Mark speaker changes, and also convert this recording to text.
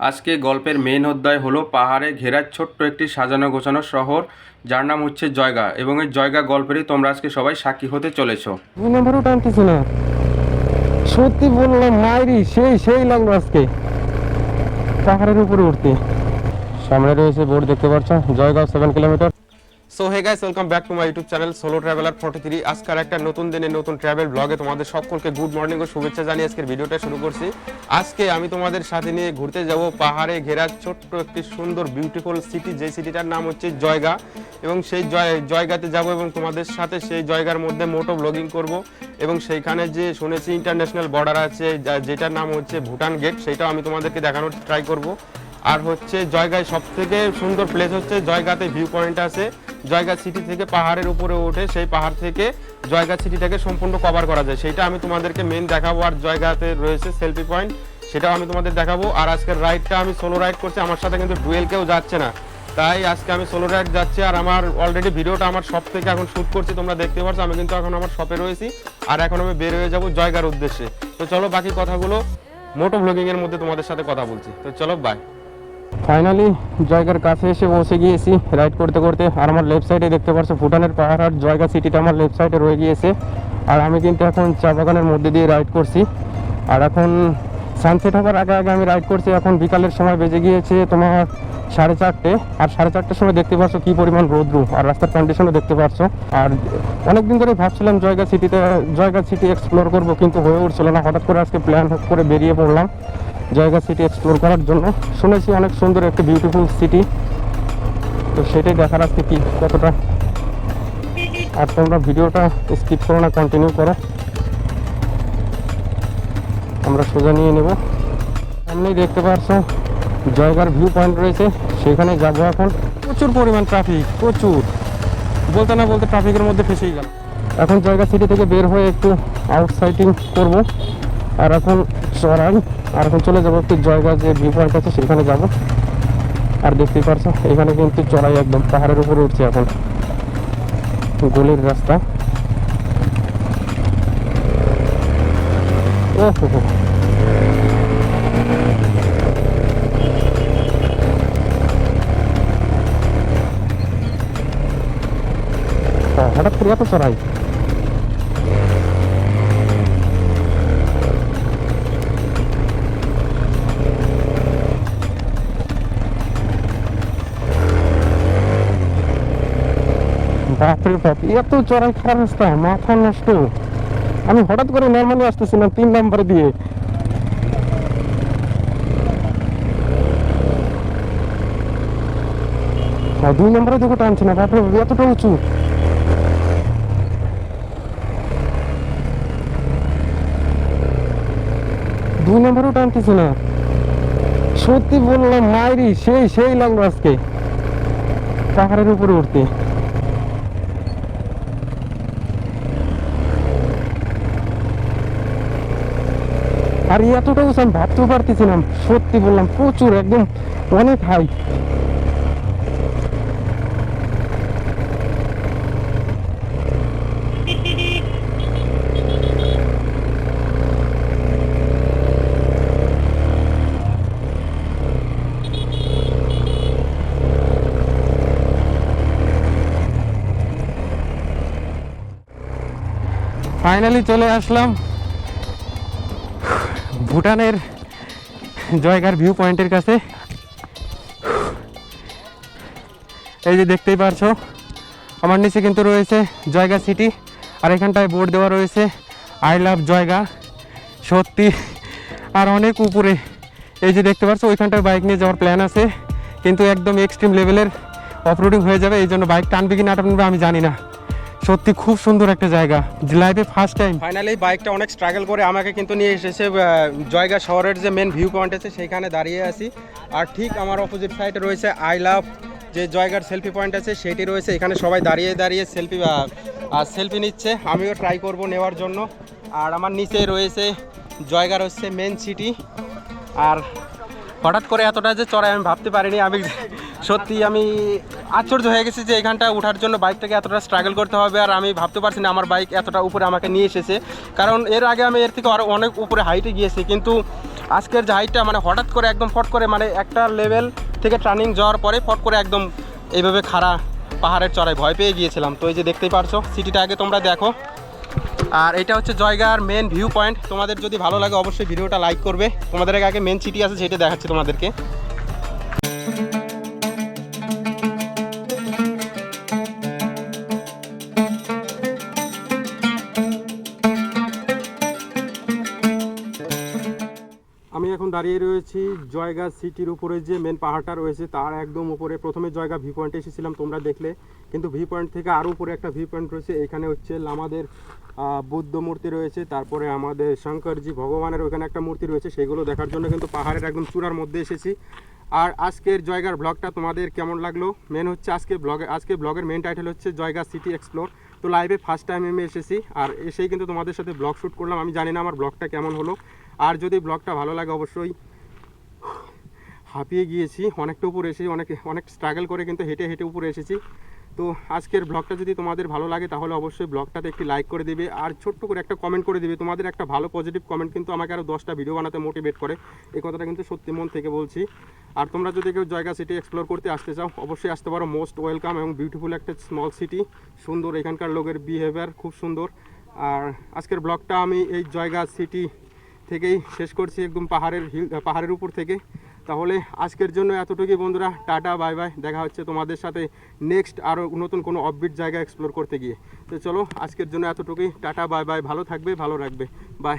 Speaker 1: আজকে গল্পের মেন অধ্যায় হলো পাহাড়ে ঘেরার ছোট্ট একটি সাজানো গোছানো শহর। যার নাম হচ্ছে জয়গা এবং এই জয়গা গল্পেরই তোমরা আজকে সবাই সাক্ষী হতে চলেছো।
Speaker 2: সত্যি বললাম, মাইরি, সেই সেই লাগল আজকে। পাহাড়ের উপরে উঠতে। সামনে রয়েছে বোর্ড, দেখতে পাচ্ছ? Jaigaon seven kilometre so hey guys welcome back to my YouTube channel solo traveller forty three আজকের একটা নতুন দিনে নতুন ট্রাভেল ব্লগে তোমাদের সকলকে গুড মর্নিং ও শুভেচ্ছা জানিয়ে আজকের ভিডিওটা শুরু করছি। আজকে আমি তোমাদের সাথে নিয়ে ঘুরতে যাব পাহাড়ে ঘেরা ছোট্ট একটি সুন্দর বিউটিফুল সিটি যে সিটিটার নাম হচ্ছে জয়গা। এবং সেই জয়, জয়গাতে যাব এবং তোমাদের সাথে সেই জয়গার মধ্যে মোটো ব্লগিং করব। এবং সেইখানে যে শুনেছি ইন্টারন্যাশনাল বর্ডার আছে যেটার নাম হচ্ছে ভুটান গেট সেটাও আমি তোমাদেরকে দেখানোর ট্রাই করব। আর হচ্ছে জয়গায় সব থেকে সুন্দর প্লেস হচ্ছে, জয়গাতে ভিউ পয়েন্ট আছে। জয়গা সিটি থেকে পাহাড়ের উপরে ওঠে, সেই পাহাড় থেকে জয়গা সিটিটাকে সম্পূর্ণ কভার করা যায়। সেটা আমি তোমাদেরকে মেন দেখাবো, আর জয়গাতে রয়েছে সেলফি পয়েন্ট সেটাও আমি তোমাদের দেখাবো। আর আজকের রাইডটা আমি সোলো রাইড করছি, আমার সাথে কিন্তু ডুয়েল কেউ যাচ্ছে না। তাই আজকে আমি সোলো রাইড যাচ্ছি, আর আমার অলরেডি ভিডিওটা আমার শপ থেকে এখন শ্যুট করছি, তোমরা দেখতে পাচ্ছ আমি কিন্তু এখন আমার শপে রয়েছি। আর এখন আমি বের হয়ে যাব জয়গার উদ্দেশ্যে। তো চলো বাকি কথাগুলো, মোটো ব্লগিং এর মধ্যে তোমাদের সাথে কথা বলছি। তো চলো বাই ফাইনালি জয়গার কাছে এসে পৌঁছে গিয়েছি। রাইড করতে করতে আর আমার লেফট সাইডে দেখতে পারছ ভুটানের পাহাড় আর জয়গা সিটিটা আমার লেফট সাইডে রয়ে গিয়েছে। আর আমি কিন্তু এখন চা বাগানের মধ্যে দিয়ে রাইড করছি। আর এখন সানসেট হওয়ার আগে আগে আমি রাইড করছি। এখন বিকালের সময় বেজে গিয়েছে তোমার সাড়ে চারটে, আর সাড়ে চারটের সময় দেখতে পাচ্ছ কি পরিমাণ রোদ্রু, আর রাস্তার কন্ডিশনও দেখতে পাচ্ছ। আর অনেকদিন ধরে ভাবছিলাম জয়গা সিটিতে জয়গা সিটি এক্সপ্লোর করব, কিন্তু হয়ে উঠছিল না। হঠাৎ করে আজকে প্ল্যান করে বেরিয়ে পড়লাম জায়গা সিটি এক্সপ্লোর করার জন্য। শুনেছি অনেক সুন্দর একটা বিউটিফুল সিটি তো সেটাই দেখার আজকে কি, কতটা। আর তোমরা ভিডিওটা স্কিপ করো না কন্টিনিউ করো। আমরা সোজা নিয়ে নেব। সামনেই দেখতে পাচ্ছ জয়গার ভিউ পয়েন্ট রয়েছে, সেখানে যাব এখন। প্রচুর পরিমাণ ট্রাফিক প্রচুর। বলতে না বলতে ট্রাফিকের মধ্যে ফেসেই গেল এখন জয়গা সিটি থেকে বের হয়ে একটু আউটসাইডিং করব। আর এখন চড়াই, আর এখন চলে যাব একটু জয়গা যে ভিউ পয়েন্ট আছে, সেখানে যাব। আর দেখতেই পারছ, এখানে কিন্তু চড়াই একদম পাহাড়ের উপরে উঠছে এখন। গলির রাস্তা। ও হঠাৎ করে এত চড়াই? এত চড়াই খারাপ রাস্তা মাথা নষ্ট। আমি হঠাৎ করে নর্মালি আসতেছিলাম তিন নম্বর দিয়ে। দুই নম্বরে দেখো টানছে না বাপরে বাপ, এতটা উঁচু। দুই নম্বরও টানতেছে না। সত্যি বললাম, মাইরি, সেই সেই লাগল আজকে। পাহাড়ের উপরে উঠতে। আর এতটা উঁচু ভাবতেও পারতেছিলাম, সত্যি বললাম, প্রচুর, একদম অনেক হাই ফাইনালি চলে আসলাম। ভুটানের জয়গার ভিউ পয়েন্টের কাছে। এই যে দেখতেই পারছ, আমার নিচে কিন্তু রয়েছে জয়গা সিটি আর এখানটায় বোর্ড দেওয়া রয়েছে। আই লাভ জয়গা, সত্যি। আর অনেক উপরে, এই যে দেখতে পাচ্ছ ওইখানটায় বাইক নিয়ে যাওয়ার প্ল্যান আছে। কিন্তু একদম এক্সট্রিম লেভেলের অফরোডিং হয়ে যাবে, এই জন্য বাইক টানবে কি না টানবে আমি জানি না। সত্যি খুব সুন্দর একটা জায়গা। লাইফে ফার্স্ট টাইম
Speaker 1: ফাইনালি বাইকটা অনেক স্ট্রাগল করে আমাকে কিন্তু নিয়ে এসেছে জয়গা শহরের যে মেন ভিউ পয়েন্ট আছে সেইখানে দাঁড়িয়ে আছি। আর ঠিক আমার অপোজিট সাইডে রয়েছে আই লাভ যে জয়গার সেলফি পয়েন্ট আছে, সেটি রয়েছে। এখানে সবাই দাঁড়িয়ে দাঁড়িয়ে সেলফি সেলফি নিচ্ছে। আমিও ট্রাই করব নেওয়ার জন্য। আর আমার নিচে রয়েছে, জয়গার হচ্ছে মেন সিটি আর হঠাৎ করে এতটা যে চড়াই আমি ভাবতে পারিনি, আমি সত্যি আমি আশ্চর্য হয়ে গেছি যে এখানটা ওঠার জন্য বাইকটাকে এতটা স্ট্রাগল করতে হবে আর আমি ভাবতে পারছি না আমার বাইক এতটা উপরে আমাকে নিয়ে এসেছে। কারণ এর আগে আমি এর থেকে আরও অনেক উপরে হাইটে গিয়েছি, কিন্তু
Speaker 2: আজকের যে হাইটটা মানে হঠাৎ করে একদম ফট করে মানে একটা লেভেল থেকে টার্নিং যাওয়ার পরে ফট করে একদম এইভাবে খাড়া পাহাড়ের চড়ায় ভয় পেয়ে গিয়েছিলাম। তো এই যে দেখতেই পারছ সিটিটা আগে তোমরা দেখো। আর এটা হচ্ছে জয়গার মেন ভিউ পয়েন্ট তোমাদের যদি ভালো লাগে অবশ্যই ভিডিওটা লাইক করবে। তোমাদের আগে মেন সিটি আছে, সেটা দেখাচ্ছি তোমাদেরকে। আমি এখন দাঁড়িয়ে রয়েছি জয়গা সিটির উপরে যে মেন পাহাড়টা রয়েছে, তার একদম উপরে। প্রথমে জয়গা ভিউ পয়েন্টে এসেছিলাম তোমরা দেখলে। কিন্তু ভিউ পয়েন্ট থেকে আরও উপরে একটা ভিউ পয়েন্ট রয়েছে, এখানে হচ্ছে আমাদের বুদ্ধ মূর্তি রয়েছে, তারপরে আমাদের শঙ্করজি ভগবানের ওখানে একটা মূর্তি রয়েছে, সেগুলো দেখার জন্য কিন্তু পাহাড়ের একদম চূড়ার মধ্যে এসেছি। আর আজকের জয়গার ব্লগটা তোমাদের কেমন লাগল? মেন হচ্ছে আজকে ব্লগে আজকে ব্লগের মেন টাইটেল হচ্ছে জয়গা সিটি এক্সপ্লোর তো লাইভে ফার্স্ট টাইম আমি এসেছি, আর এসেই কিন্তু তোমাদের সাথে ব্লগ শ্যুট করলাম। আমি জানি না আমার ব্লগটা কেমন হলো। আর যদি ব্লগটা ভালো লাগে অবশ্যই হাঁপিয়ে গিয়েছি, অনেকটা উপরে এসেছি, অনেক অনেক স্ট্রাগল করে কিন্তু হেঁটে হেঁটে উপরে এসেছি। তো আজকের ব্লগটা যদি তোমাদের ভালো লাগে তাহলে অবশ্যই ব্লগটাতে একটি লাইক করে দেবে আর ছোট্ট করে একটা কমেন্ট করে দেবে। তোমাদের একটা ভালো পজিটিভ কমেন্ট কিন্তু আমাকে আরও দশটা ভিডিও বানাতে মোটিভেট করে। এই কথাটা কিন্তু সত্যি মন থেকে বলছি। আর তোমরা যদি কেউ জায়গা সিটি এক্সপ্লোর করতে আসতে চাও, অবশ্যই আসতে পারো। মোস্ট ওয়েলকাম এবং বিউটিফুল একটা স্মল সিটি সুন্দর এখানকার লোকের বিহেভিয়ার খুব সুন্দর। আর আজকের ব্লগটা আমি এই জয়গা সিটি থেকেই শেষ করছি একদম পাহাড়ের হিল পাহাড়ের উপর থেকে। তাহলে আজকের জন্য এতটুকুই বন্ধুরা, টাটা বাই বাই দেখা হচ্ছে তোমাদের সাথে নেক্সট আরও নতুন কোনো অফবিট জায়গা এক্সপ্লোর করতে গিয়ে। তো চলো, আজকের জন্য এতটুকুই। টাটা বাই বাই ভালো থাকবে, ভালো রাখবে। বাই